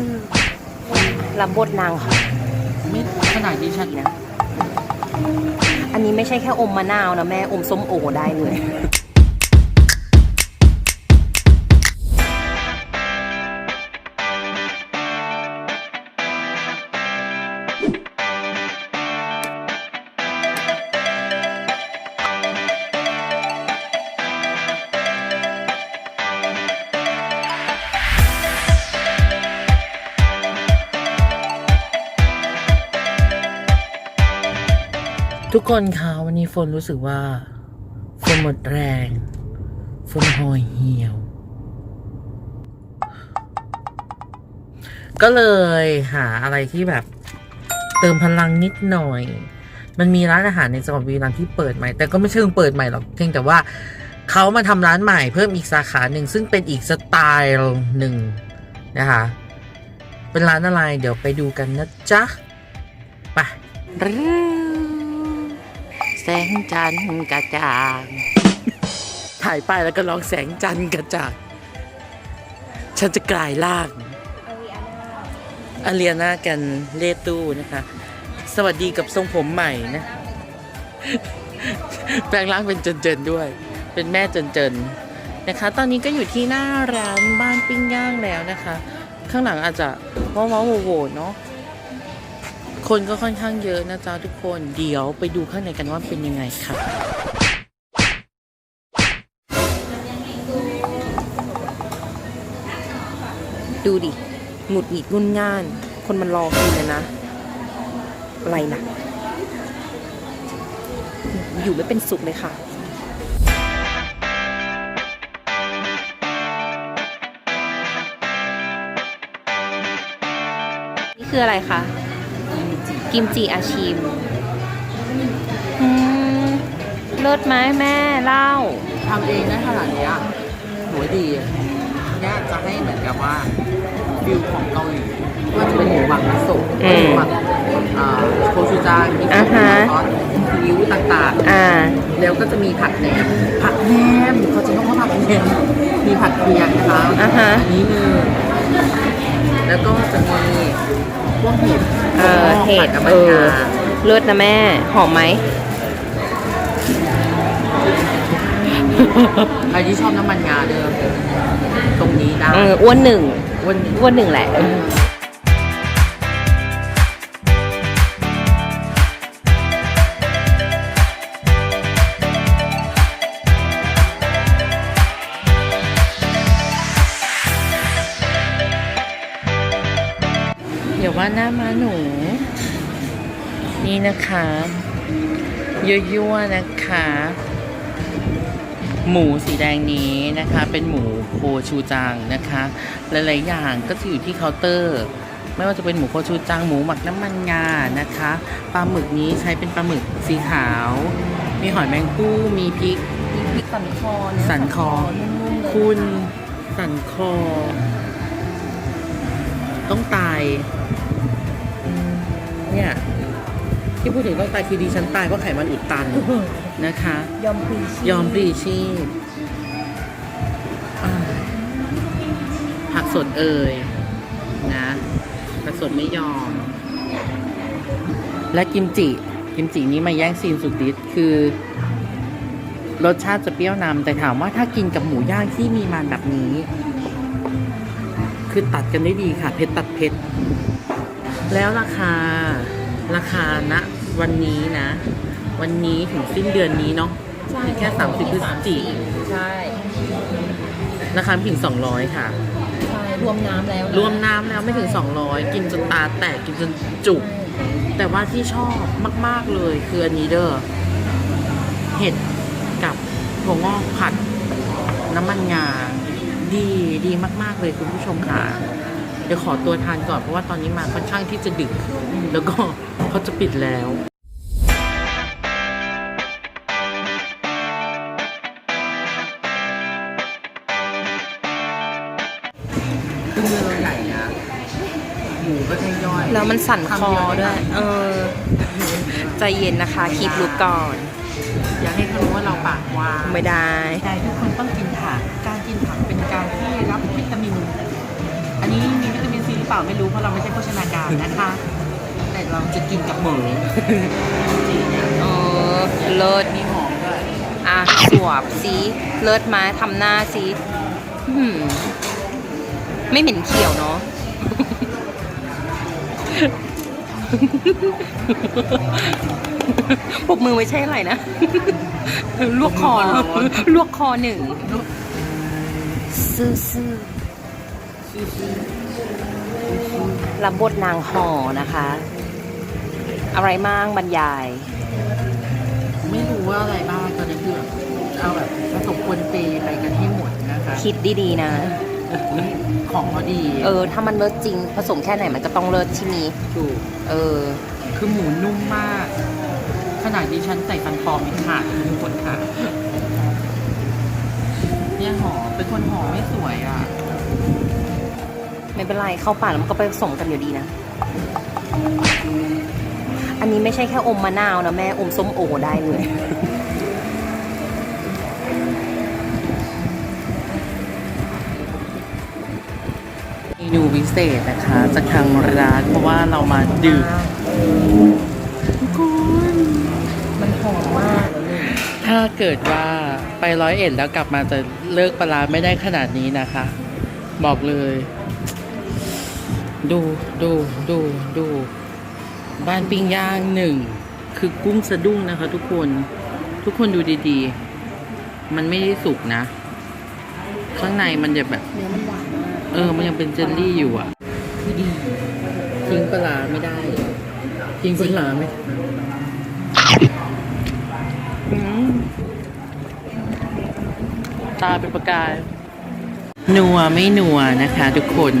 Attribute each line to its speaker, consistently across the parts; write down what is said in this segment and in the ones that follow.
Speaker 1: ซื่อรับบทนางค่ะ
Speaker 2: ไม่ขนาดนี้ชัดนะ
Speaker 1: อันนี้ไม่ใช่แค่อมมะนาวนะแม่อมส้มโอได้เลย
Speaker 2: ทุกคนคะวันนี้ฝนรู้สึกว่าฝนหมดแรงฝนหอยเหี่ยว ก็เลยหาอะไรที่แบบ เติมพลังนิดหน่อย มันมีร้านอาหารในจังหวัดบุรีรัมย์ที่เปิดใหม่ แต่ก็ไม่เชิงเปิดใหม่หรอกเพียงแต่ว่าเขามาทำร้านใหม่เพิ่มอีกสาขาหนึ่ง ซึ่งเป็นอีกสไตล์หนึ่งนะคะ เป็นร้านอะไร เดี๋ยวไปดูกันนะจ๊ะ ไป แสงจันทร์กระจ่าง ถ่ายไปแล้วก็ร้องแสงจันทร์กระจ่าง ฉันจะกลายร่างอาเรียนากันเลตู้นะคะ สวัสดีกับทรงผมใหม่นะ แปลงร่างเป็นเจนๆด้วย เป็นแม่เจนๆนนะคะ ตอนนี้ก็อยู่ที่หน้าร้านบ้านปิ้งย่างแล้วนะคะ ข้างหลังอาจจะว้าวโวเนาะ คนก็ค่อนข้างเยอะนะจ๊ะทุกคนเดี๋ยวไปดูข้างในกันว่าเป็นยังไงค่ะ
Speaker 1: ดูดิ หงุดหงิดงุนง่าน คนมันรอกินเลยนะ อะไรนะ อยู่ไม่เป็นสุขเลยค่ะ นี่คืออะไรคะ กิมจิอาชิมอืมเลิศไหมแม่เล่า
Speaker 2: ทำเองได้ขนาดเนี้ยโหยดีเนี่ยจะให้เหมือนกับว่าฟิลของเกาหลีว่าจะเป็นหมูหมักมิโซะ
Speaker 1: อืม
Speaker 2: หมูหมักอ่าโคชูจางมิโซะ
Speaker 1: อ่าฮะ
Speaker 2: ซอสซีอิ๊วต่าง
Speaker 1: อ่า
Speaker 2: ๆแล้วก็จะมีผัดแหนมผัดแหนมเขาจะต้องว่าผัดแหนมมีผัดเพียงนะคะ
Speaker 1: อ่าฮะ
Speaker 2: อันนี้หนึ่ง แล้วก็จะมีพวกเห็ด
Speaker 1: เออเห็ด
Speaker 2: กับ
Speaker 1: เอ
Speaker 2: มัน
Speaker 1: อ
Speaker 2: งา
Speaker 1: เลิศนะแม่ หอมไหม
Speaker 2: ใครที่ชอบน้ำมันงาเดิมตรงนี้ได้
Speaker 1: เอออ้วนหนึ่ง
Speaker 2: วันนี้
Speaker 1: อ้วนหนึ่งแหละ
Speaker 2: หน้าม้าหนู นี่นะคะยั่วๆนะคะ หมูสีแดงนี้นะคะ เป็นหมูโคชูจังนะคะ หลายๆอย่างก็จะอยู่ที่เคาน์เตอร์ ไม่ว่าจะเป็นหมูโคชูจังหมูหมักน้ำมันงานะคะปลาหมึกนี้ใช้เป็นปลาหมึกสีขาว มีหอยแมงผู้มีพริก
Speaker 1: มีพริกสันคอเนี่ย
Speaker 2: สันคอ
Speaker 1: นุ่มๆเลย
Speaker 2: คุณสันคอ ต้องตาย เนี่ย ที่พูดถึงต้องตายคือดีฉันตายเพราะไขมันอุดตันนะคะ
Speaker 1: ยอมพรีชีพ
Speaker 2: ยอมปรีชีพอ่าผักสดเอ่ยนะผักสดไม่ยอม และกิมจิกิมจินี้มาแย่งซีนสุดฤทธิ์คือ รสชาติจะเปรี้ยวนำแต่ถามว่าถ้ากินกับหมูย่างที่มีมันแบบนี้ คือตัดกันได้ดีค่ะ เผ็ดตัดเผ็ด แล้วราคาราคาณวันนี้นะ วันนี้ถึงสิ้นเดือนนี้เนาะ
Speaker 1: ใช่
Speaker 2: แค่30พฤศจิก
Speaker 1: ใช่
Speaker 2: ราคาไม่ถึง200ค่ะ
Speaker 1: ใช่รวมน้ำแล้วนะ
Speaker 2: รวมน้ำแล้วไม่ถึง 200 กินจนตาแตกกินจนจุก แต่ว่าที่ชอบมาก ๆ เลยคืออันนี้เด้อเห็ดกับถั่วงอกผัด น้ำมันงาดีดีมาก ๆ เลยคุณผู้ชมค่ะเดี๋ยวขอตัวทานก่อนเพราะว่าตอนนี้มาค่อนข้างที่จะดึก แล้วก็เขาจะปิดแล้วคือเรือเราใหญ่นะหมูก็ใช่ย่อย
Speaker 1: แล้วมันสั่นคอด้วย เออ ใจเย็นนะคะคีบลูกก่อน
Speaker 2: อยากให้เขารู้ว่าเราปากกว่าง
Speaker 1: ไม่ได้
Speaker 2: แต่ทุกคนต้องกินผัก การกินผักเป็นการที่รับวิตามิน อันนี้มีวิตามินซี เปล่าไม่รู้เพราะเราไม่ใช่โภชนาการนะคะ แต่เราจะกินกับหมูจริงเนี่ย
Speaker 1: เออเลิศ
Speaker 2: มีหอมด้วย
Speaker 1: อะสวบซีเลิศไหมาทำหน้าซีหืมไม่เหม็นเขียวเนาะปรบมือไม่ใช่อะไรนะ ลวกคอ ลวกคอหนึ่งซื่อซื่อ รับบทนางห่อนะคะ อะไรมั่งบรรยาย
Speaker 2: ไม่รู้ว่าอะไรบ้างตอนนี้คือแบบเอาแบบผสมปนเปไปกันให้หมดนะคะ
Speaker 1: คิดดีๆนะ
Speaker 2: ของพอดี
Speaker 1: เออ ถ้ามันเลิศจริง ผสมแค่ไหนมันก็ต้องเลิศที่นี้
Speaker 2: ถูก
Speaker 1: เออ
Speaker 2: คือหมูนุ่มมาก ขนาดดิฉันใส่ฟันปลอมยังขาดเลยทุกคนค่ะ เนี่ยหอมเป็นคนหอมไม่สวยอะ
Speaker 1: ไม่เป็นไรเข้าป่ากแล้วมันก็ไปผสมกันอยู่ดีนะ อันนี้ไม่ใช่แค่อมมะนาวนะแม่อมส้มโอได้เลย
Speaker 2: เมนูพิเศษนะคะจากทางร้านเพราะว่าเรามาดื่มทุกคน
Speaker 1: มันหอมมากเลย
Speaker 2: ถ้าเกิดว่าไปร้อยเอ็ดแล้วกลับมาจะเลิกปลาร้าไม่ได้ขนาดนี้นะคะ บอกเลย ดูดูดูดู บ้านปิ้งย่างหนึ่ง คือกุ้งสะดุ้งนะคะทุกคน ทุกคนดูดีๆ มันไม่ได้สุกนะ ข้างในมันจะแบบ
Speaker 1: เนื้อมันหวานมาก
Speaker 2: เออ มันยังเป็นเจลลี่อยู่อะดีทิ้งปลาไม่ได้ ทิ้งปลาร้าไม่ตาเป็นประกาย นัวไม่นัวนะคะทุกคน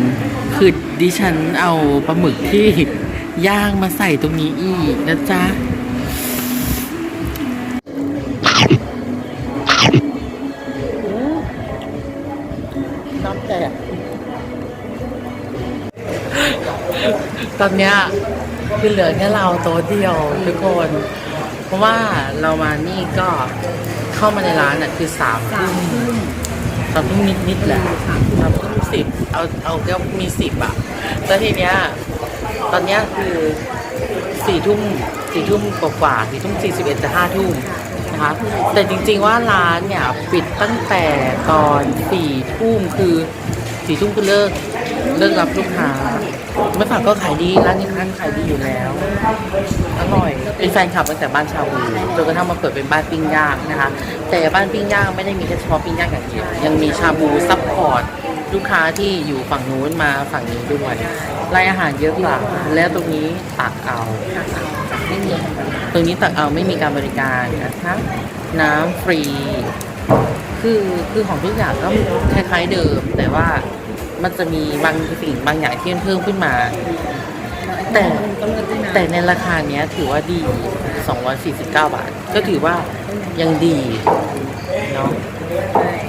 Speaker 2: คือดิฉันเอาปลาหมึกที่ย่างมาใส่ตรงนี้อีกนะจ๊ะน้ำแตกตอนเนี้ยคือเหลือแค่เราโต๊ะเดียวทุกคน เพราะว่าเรามานี่ก็เข้ามาในร้านอะคือสามทุ่ม สามทุ่มนิดนิดๆแหละสามทุ่มสิบเอาเอาแก็มีสิบอะแล้วทีเนี้ยตอนเนี้ยคือสี่ทุ่มสี่ทุ่มกว่าสี่ทุ่มสี่สิบเอ็ดจะห้าทุ่มนะคะแต่จริงๆว่าร้านเนี่ยปิดตั้งแต่ตอนสี่ทุ่มคือสี่ทุ่มคือเลิก เลิกรับลูกค้าไม่ฝากก็ขายดีร้านนี้ร้านขายดีอยู่แล้วอร่อย เป็นแฟนคลับตั้งแต่บ้านชาบูจนกระทั่งมาเปิดเป็นบ้านปิ้งย่างนะคะ แต่บ้านปิ้งย่างไม่ได้มีแค่เฉพาะปิ้งย่างอย่างเดียวยังมีชาบูซัพพอร์ตลูกค้าที่อยู่ฝั่งนู้นมาฝั่งนี้ด้วยรายอาหารเยอะกว่าแล้วตรงนี้ตักเอาไม่มีตรงนี้ตักเอาไม่มีการบริการนะคะน้ำฟรี คือคือของทุกอย่างก็คล้ายๆเดิมแต่ว่า มันจะมีบางสิ่งบางอย่างที่มันเพิ่มขึ้นมา แต่แต่ในราคาเนี้ยถือว่าดี 249 บาท ก็ถือว่ายังดีเนาะ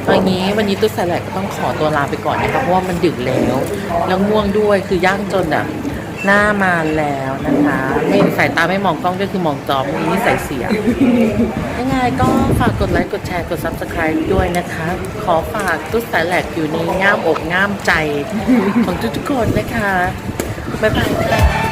Speaker 2: ตอนนี้วันนี้ตุ๊ดสแลกก็ต้องขอตัวลาไปก่อนนะคะเพราะว่ามันดึกแล้ว แล้วง่วงด้วยคือย่างจนอะ หน้ามาแล้วนะคะ ไม่สายตาไม่มองกล้องด้วยคือมองจอมมีนิสัยเสีย ยังไงก็ฝากกดไลค์กดแชร์กด subscribe ด้วยนะคะ ขอฝากตุ๊ดสายแหลกอยู่ในง่ามอกง่ามใจ ของทุกๆคนนะคะ บ๊ายบายค่ะ